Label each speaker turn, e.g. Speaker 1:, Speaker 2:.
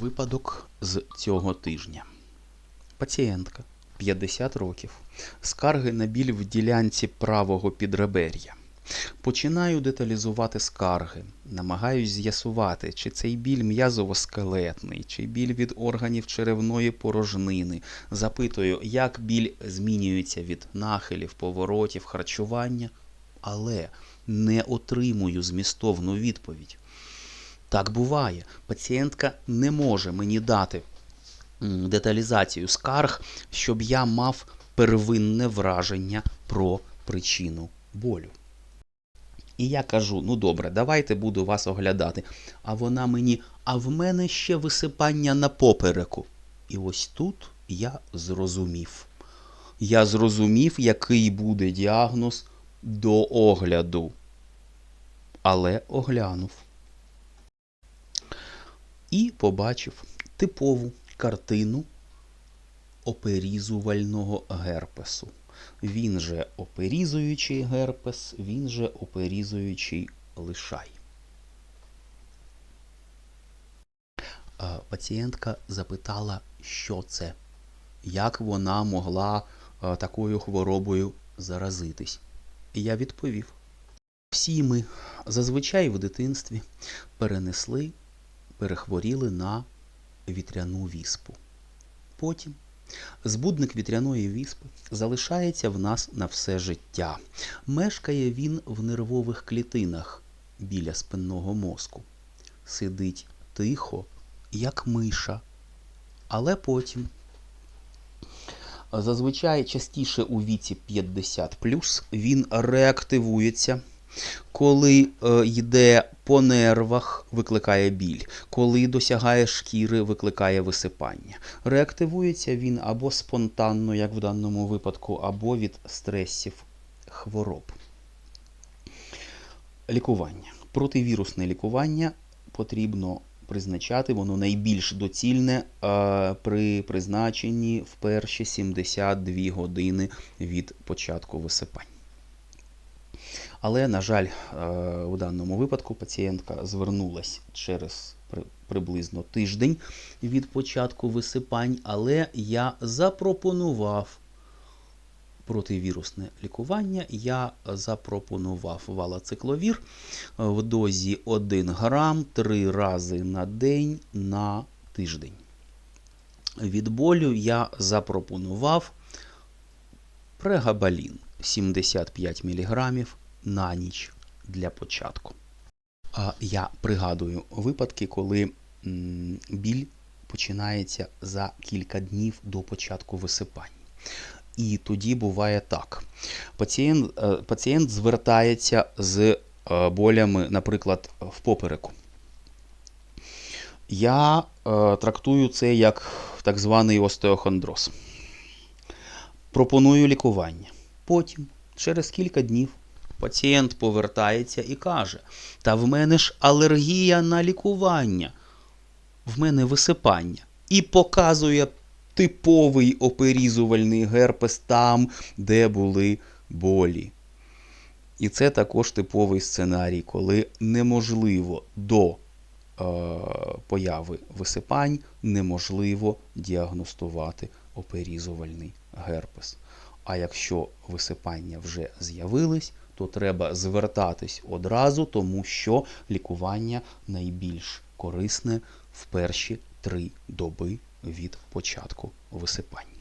Speaker 1: Випадок з цього тижня. Пацієнтка 50 років. Скарги на біль в ділянці правого підребер'я. Починаю деталізувати скарги. Намагаюсь з'ясувати, чи цей біль м'язово-скелетний, чи біль від органів черевної порожнини. Запитую, як біль змінюється від нахилів, поворотів, харчування, але не отримую змістовну відповідь. Так буває. Пацієнтка не може мені дати деталізацію скарг, щоб я мав первинне враження про причину болю. І я кажу: ну добре, давайте буду вас оглядати. А вона мені, а в мене ще висипання на попереку. І ось тут я зрозумів. Я зрозумів, який буде діагноз до огляду. Але оглянув і побачив типову картину оперізувального герпесу. Він же оперізуючий герпес, він же оперізуючий лишай. Пацієнтка запитала, що це, як вона могла такою хворобою заразитись. Я відповів: всі ми зазвичай в дитинстві перенесли перехворіли на вітряну віспу. Потім збудник вітряної віспи залишається в нас на все життя. Мешкає він в нервових клітинах біля спинного мозку. Сидить тихо, як миша. Але потім, зазвичай частіше у віці 50 він реактивується коли е, йде по нервах, викликає біль, коли досягає шкіри, викликає висипання. Реактивується він або спонтанно, як в даному випадку, або від стресів хвороб. Лікування. Противірусне лікування потрібно призначати, воно найбільш доцільне е, при призначенні в перші 72 години від початку висипань. Але, на жаль, е, у даному випадку пацієнтка звернулась через приблизно тиждень від початку висипань, але я запропонував противірусне лікування. Я запропонував валоцикловір в дозі 1 грам 3 рази на день на тиждень. Від болю я запропонував прегабалін 75 мг на ніч для початку. Я пригадую випадки, коли біль починається за кілька днів до початку висипань. І тоді буває так. Пацієнт, е, пацієнт звертається з е, болями, наприклад, в попереку. Я е, трактую це як так званий остеохондроз. Пропоную лікування. Потім, через кілька днів, Пацієнт повертається і каже: Та в мене ж алергія на лікування, в мене висипання. І показує типовий оперізувальний герпес там, де були болі. І це також типовий сценарій, коли неможливо до е, появи висипань неможливо діагностувати оперізувальний герпес. А якщо висипання вже з'явились, то треба звертатись одразу, тому що лікування найбільш корисне в перші три доби від початку висипань.